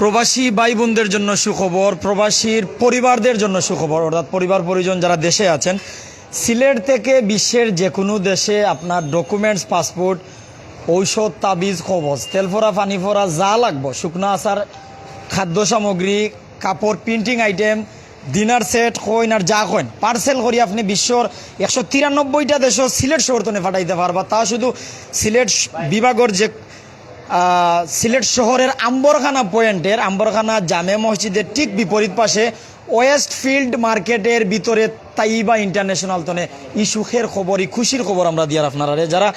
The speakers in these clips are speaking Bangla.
প্রবাসী ভাই বোনদের জন্য সুখবর প্রবাসীর পরিবারদের জন্য সুখবর, অর্থাৎ পরিবার পরিজন যারা দেশে আছেন, সিলেট থেকে বিশ্বের যে কোনো দেশে আপনার ডকুমেন্টস পাসপোর্ট ঔষধ, তাবিজ, কবজ তেলফোরা পানিফোরা যা লাগবো, শুকনো আচার, খাদ্য সামগ্রী, কাপড় printing item dinner set coin আর যা কইন পার্সেল করি আপনি বিশ্বর একশো তিরানব্বইটা দেশ সিলেট শহর তনে ফাটাইতে পারবা। তা শুধু সিলেট বিভাগের যে সিলেট শহরের আম্বরখানা পয়েন্টের আম্বরখানা জামে মসজিদের ঠিক বিপরীত পাশে ওয়েস্ট ফিল্ড মার্কেটের ভিতরে তাইবা ইন্টারন্যাশনাল তনে ই সুখের খবর ই খুশির খবর আমরা দিয়ার আপনারা যারা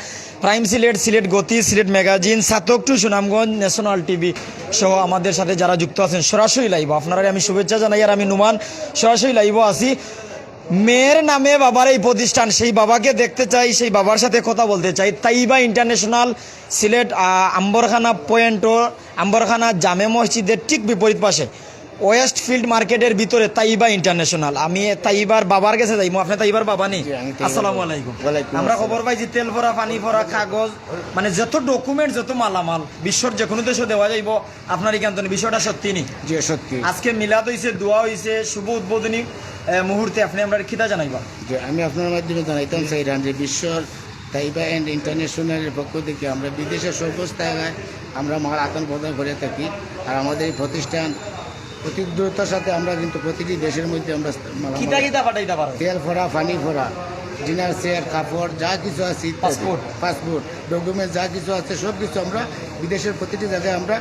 প্রাইম সিলেট সিলেট গতি, সিলেট ম্যাগাজিন, সাতক টু সুনামগঞ্জ, ন্যাশনাল টিভি সহ আমাদের সাথে যারা যুক্ত আছেন, সরাসরি লাইভ। আপনারা আমি শুভেচ্ছা জানাই আর আমি নুমান, সরাসরি লাইভ আছি। মেয়ের নামে বাবার এই প্রতিষ্ঠান সেই বাবাকে দেখতে চাই সেই বাবার সাথে কথা বলতে চাই। তাইবা ইন্টারন্যাশনাল সিলেট আম্বরখানা পয়েন্ট ও আম্বরখানা জামে মসজিদের ঠিক বিপরীত পাশে। ওয়েস্ট ফিল্ড মার্কেটের ভিতরে তাইবা ইন্টারন্যাশনাল। আমি তাইবার বাবার কাছে যাই আপনি তাইবার বাবা নেই। আসসালামু আলাইকুম। আমরা খবর পাই যে তেল ভরা পানি ভরা কাগজ মানে যত ডকুমেন্ট যত মালামাল বিশ্বর যে কোনো দেশে দেওয়া যাইব আপনার এখান বিষয়টা সত্যি নেই। সত্যি। আজকে মিলাদ হইছে দোয়া হইছে শুভ উদ্বোধনী। মুহূর্তে আপনি আমরা খিদা জানাইবা। যে আমি আপনার মাধ্যমে জানাইতাম চাইলাম যে বিশ্বর তাইবা অ্যান্ড ইন্টারন্যাশনালের পক্ষ থেকে আমরা বিদেশের সমস্ত জায়গায় আমরা মাল আদান প্রদান করে থাকি। আর আমাদের এই প্রতিষ্ঠান অতি দ্রুততার সাথে আমরা কিন্তু প্রতিটি দেশের মধ্যে আমরা তেল ফোড়া পানি ফোড়া ডিনার চেয়ার কাপড় যা কিছু আছে পাসপোর্ট। পাসপোর্ট ডকুমেন্ট যা কিছু আছে সব কিছু আমরা বিদেশের প্রতিটি জায়গায় আমরা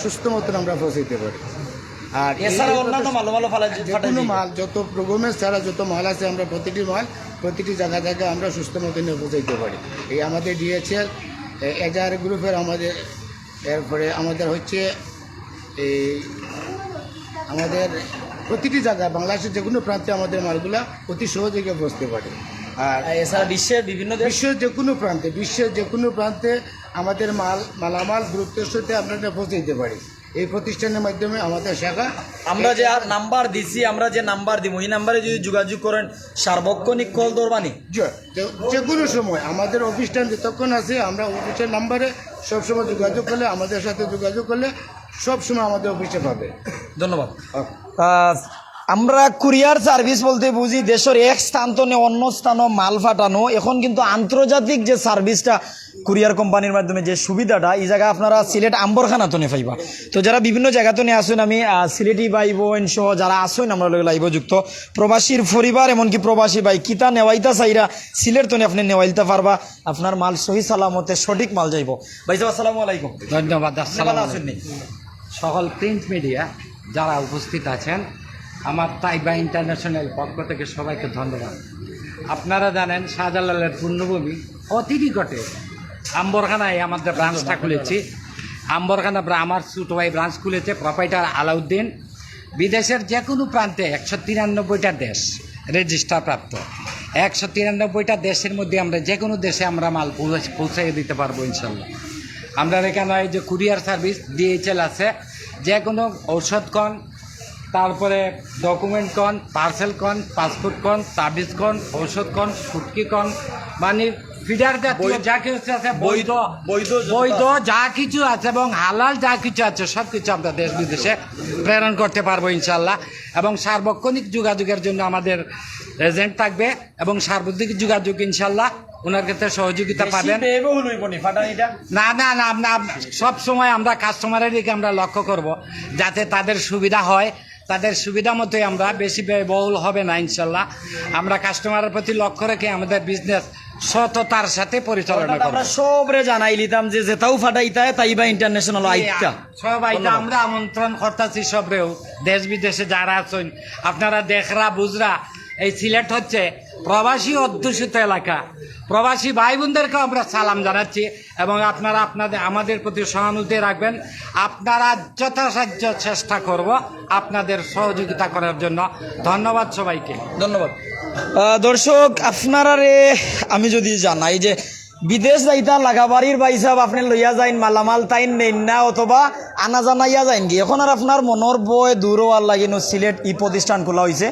সুস্থ মতন আমরা পৌঁছাইতে পারি। আর এছাড়া অন্যান্য মালো মালো ফালাই যে মাল যত ডকুমেন্টস ছাড়া যত মাল আছে আমরা প্রতিটি মাল প্রতিটি জায়গা জায়গায় আমরা সুস্থ মতন পৌঁছাইতে পারি। এই আমাদের ডিএচএল এজার গ্রুপের আমাদের এরপরে আমাদের হচ্ছে এই আমাদের প্রতিটি জায়গায় বাংলাদেশের যে কোনো প্রান্তে আমাদের মালগুলা অতি সহজে গিয়ে পৌঁছতে পারে। আর এছাড়া বিশ্বের বিভিন্ন বিশ্বের যে কোনো প্রান্তে বিশ্বের যে কোনো প্রান্তে আমাদের মাল মালামাল দ্রুতের সাথে আমরা পৌঁছে দিতে পারি। এই প্রতিষ্ঠানের মাধ্যমে আমাদের শাখা আমরা যে আর নাম্বার দিছি আমরা যে নাম্বার দিব এই নাম্বারে যদি যোগাযোগ করেন সার্বক্ষণিক কল দরবানি যে- কোনো সময়। আমাদের অফিসটা যতক্ষণ আছে আমরা অফিসের নাম্বারে সবসময় যোগাযোগ করলে আমাদের সাথে যোগাযোগ করলে সবসময় আমাদের অফিসে পাবে। ধন্যবাদ। আমরা কুরিয়ার সার্ভিস বলতে বুঝি দেশের এক স্থান তো অন্য স্থানও মাল ফাটানো। এখন কিন্তু আন্তর্জাতিক যে সার্ভিসটা কুরিয়ার কোম্পানির মাধ্যমে যে সুবিধাটা এই জায়গা আপনারা সিলেট আম্বরখানা তো পাইবা। তো যারা বিভিন্ন জায়গা তো নিয়ে আসুন আমি সিলেটি ভাই বোন সহ যারা আসুন আমরা লাইভ যুক্ত। প্রবাসীর পরিবার এমনকি প্রবাসী ভাই কিতা নেওয়াইতা চাইরা সিলেট তো আপনি নেওয়াইতে পারবা। আপনার মাল সহি সালামতে সঠিক মাল যাইব। ভাই সাহেব আসসালামু আলাইকুম। ধন্যবাদ? সকল প্রিন্ট মিডিয়া যারা উপস্থিত আছেন আমার তাইবা ইন্টারন্যাশনাল পক্ষ থেকে সবাইকে ধন্যবাদ। আপনারা জানেন শাহজালালের পূর্ণভূমি অতি নিকটে আম্বরখানায় আমাদের ব্রাঞ্চটা খুলেছি। আম্বরখানা ব্রা- আমার ছোটো ভাই ব্রাঞ্চ খুলেছে প্রপাইটার আলাউদ্দিন। বিদেশের যে কোনো প্রান্তে একশো তিরানব্বইটা দেশ রেজিস্টার প্রাপ্ত। একশো তিরানব্বইটা দেশের মধ্যে আমরা যে কোনো দেশে আমরা মাল পৌঁছে- পৌঁছে দিতে পারব ইনশাল্লাহ। আমরা এখানে যে কুরিয়ার সার্ভিস ডিএইচএল আছে। যে কোনো ঔষধ কন তারপরে ডকুমেন্ট কন পার্সেল কন পাসপোর্ট কন তাবিজ কন ঔষধ কন ফুটকি কন মানে ফিডার জাতীয় যা কিছু আছে বৈধ বৈধ বৈধ যা কিছু আছে এবং হালাল যা কিছু আছে সব কিছু আমরা দেশ বিদেশে প্রেরণ করতে পারব ইনশাল্লাহ এবং সার্বক্ষণিক যোগাযোগের জন্য আমাদের এজেন্ট থাকবে এবং সার্বত্রিক যোগাযোগ ইনশাল্লাহ ওনার ক্ষেত্রে সহযোগিতা পাবেন। নি না না আমরা সব সময় আমরা কাস্টমারের দিকে আমরা লক্ষ্য করব যাতে তাদের সুবিধা হয়। তাদের সুবিধা মতোই আমরা বেশি ব্যয়বহুল হবে না ইনশাল্লাহ। আমরা কাস্টমারের প্রতি লক্ষ্য রেখে আমাদের বিজনেস সততার সাথে পরিচালনা করব। আমরা সবরে জানাই লিতাম যে যেটাও ফাটাইতা তাইবা ইন্টারন্যাশনাল আইতা সব আইতা আমরা আমন্ত্রণ করতেছি সবরেও। দেশ বিদেশে যারা আছেন আপনারা দেখরা বুঝরা এই সিলেট হচ্ছে প্রবাসী অধ্যুষিত এলাকা। প্রবাসী ভাই বোনদেরকে আমরা সালাম জানাচ্ছি এবং আপনারা আপনাদের, আমাদের প্রতি সহানুভূতি রাখবেন। আপনারা যথাসাধ্য চেষ্টা করব আপনাদের সহযোগিতা করার জন্য। ধন্যবাদ সবাইকে। ধন্যবাদ। দর্শক, আপনারা রে, আমি যদি জানাই যে বিদেশ যাইতা লাগাবাড়ির ভাই সাহেব, আপনি লইয়া যাইন, মালামাল তাইন নেন না অথবা আনা জানাইয়া যাইন কি? এখন আর আপনার মনের বয় দূর হওয়ার লাগিনো সিলেট ই প্রতিষ্ঠান খোলা হয়েছে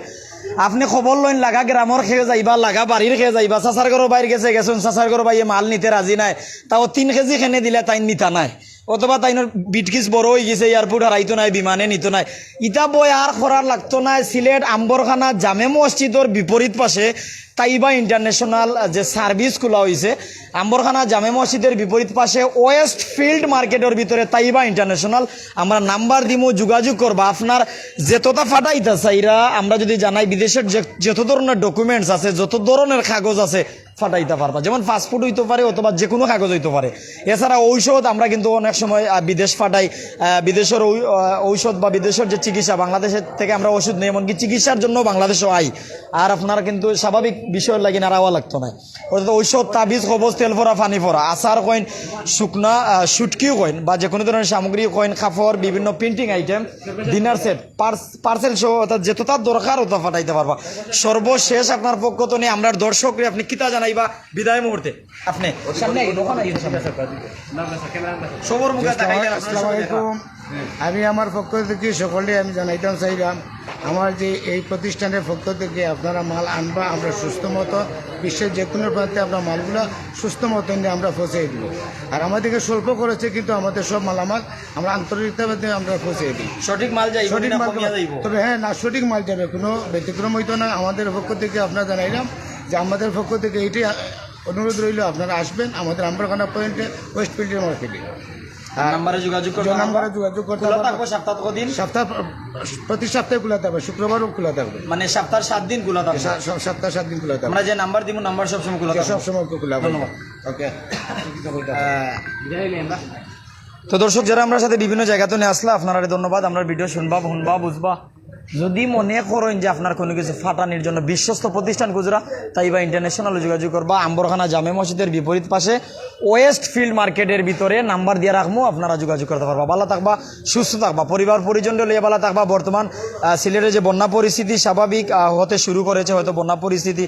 আপনি খবর লইন, লাগা গ্রামর খেয়ে যাইবা, লাগা বাড়ির খেয়ে যাইবা চাচার ঘর বাইর গেছে গেছেন চাচার ঘর বাইয়ে মাল নিতে রাজি নাই। তাও তিন কেজি খেনে দিলে তাই নিতা নাই। অথবা তাইনোর বিটকিস বড় হয়ে গেছে এয়ারপোর্ট হারাইতো নাই, বিমানে নিত নাই। ইটা বই আর করার লাগতো নাই সিলেট আম্বরখানা জামে মসজিদর বিপরীত পাশে তাইবা ইন্টারন্যাশনাল যে সার্ভিস খোলা হয়েছে আম্বরখানা জামে মসজিদের বিপরীত পাশে ওয়েস্ট ফিল্ড মার্কেটের ভিতরে তাইবা ইন্টারন্যাশনাল। আমরা নাম্বার দিমু, যোগাযোগ করবা। আপনার যেতটা ফাটাইতা চাইরা আমরা যদি জানাই, বিদেশের যে যত ধরনের ডকুমেন্টস আছে, যত ধরনের কাগজ আছে, ফাটাইতে পারবা। যেমন পাসপোর্ট হইতে পারে অথবা যে কোনো কাগজ হইতে পারে। এছাড়া ঔষধ আমরা কিন্তু অনেক সময় বিদেশ ফাটাই বিদেশের ঔষধ বা বিদেশের যে চিকিৎসা, বাংলাদেশের থেকে আমরা ওষুধ নেই, এমনকি চিকিৎসার জন্য বাংলাদেশও আই আর আপনারা কিন্তু স্বাভাবিক বিষয় লাগি নাড়াওয়া লাগতো না অর্থাৎ ঔষধ তাবিজ কবজ তেল ফরা পানি ফরা আচার কইন শুকনা আহ, শুটকিও কইন বা যে কোনো ধরনের সামগ্রী কইন কাপড় বিভিন্ন printing item dinner set parcel সহ অর্থাৎ যেত তার দরকার ওটা ফাটাইতে পারবা সর্বশেষ আপনার পক্ষ তো নেই আমরা দর্শকরে আপনি কিতা জানাইবা? বিদায় মুহূর্তে আপনি সামনে। সবর মুখে আপনার আমি আমার পক্ষ থেকে সকলে আমি জানাইতাম চাইলাম আমার যে এই প্রতিষ্ঠানের পক্ষ থেকে আপনারা মাল আনবা আমরা সুস্থ মতো বিশ্বের যে কোনো প্রান্তে আমরা মালগুলো সুস্থ মতো নিয়ে আমরা পৌঁছে দিব। আর আমাদেরকে স্বল্প করেছে কিন্তু আমাদের সব মালামাল আমরা আন্তরিকতাভাবে আমরা পৌঁছে দিই সঠিক মাল যাইব সঠিক মাল তবে হ্যাঁ না সঠিক মাল যাবে কোনো ব্যতিক্রম হইতো না। আমাদের পক্ষ থেকে আপনারা জানাইলাম যে আমাদের পক্ষ থেকে এইটাই অনুরোধ রইল আপনারা আসবেন আমাদের আম্বরখানা পয়েন্টে ওয়েস্ট ফিল্ডের মার্কেটে। নাম্বারে যোগাযোগ যে নাম্বারে যোগাযোগ করতে খোলা পারবেন। সপ্তাহ দিন সপ্তাহ প্রতি সপ্তাহে খোলা থাকবে শুক্রবারও খোলা থাকবে। মানে সপ্তাহ সাত দিন খোলা থাকবে। সপ্তাহ সাত দিন খোলা থাকবে। আমরা যে নাম্বার দিব নাম্বার সবসময় খোলা থাকবে। সব খোলা ধন্যবাদ। ওকে। তো দর্শক যারা আমরা সাথে বিভিন্ন জায়গাতে নিয়ে আসলা আপনারা ধন্যবাদ। আমরা ভিডিও শুনবা শুনবা বুঝবা। যদি মনে করেন যে আপনার কোনো কিছু ফাটানির জন্য বিশ্বস্ত প্রতিষ্ঠান খুচরা, তাই বা ইন্টারন্যাশনাল যোগাযোগ করবা। আম্বরখানা জামে মসজিদের বিপরীত পাশে ওয়েস্ট ফিল্ড মার্কেটের ভিতরে নাম্বার দিয়ে রাখব, আপনারা যোগাযোগ করতে পারবা। ভালো থাকবা, সুস্থ থাকবা, পরিবার পরিজন লিয়ে ভালো থাকবা। বর্তমান সিলেটের যে বন্যা পরিস্থিতি স্বাভাবিক হতে শুরু করেছে হয়তো বন্যা পরিস্থিতি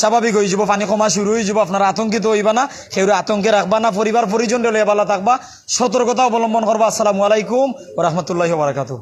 স্বাভাবিক হয়ে যাব, পানি কমা শুরু হয়ে যাব, আপনারা আতঙ্কিত হইবা না সেগুলো আতঙ্কে রাখবা না, পরিবার পরিজন লিয়ে ভালো থাকবা। সতর্কতা অবলম্বন করবা। আসসালামু আলাইকুম রহমতুল্লাহ বারাকাতু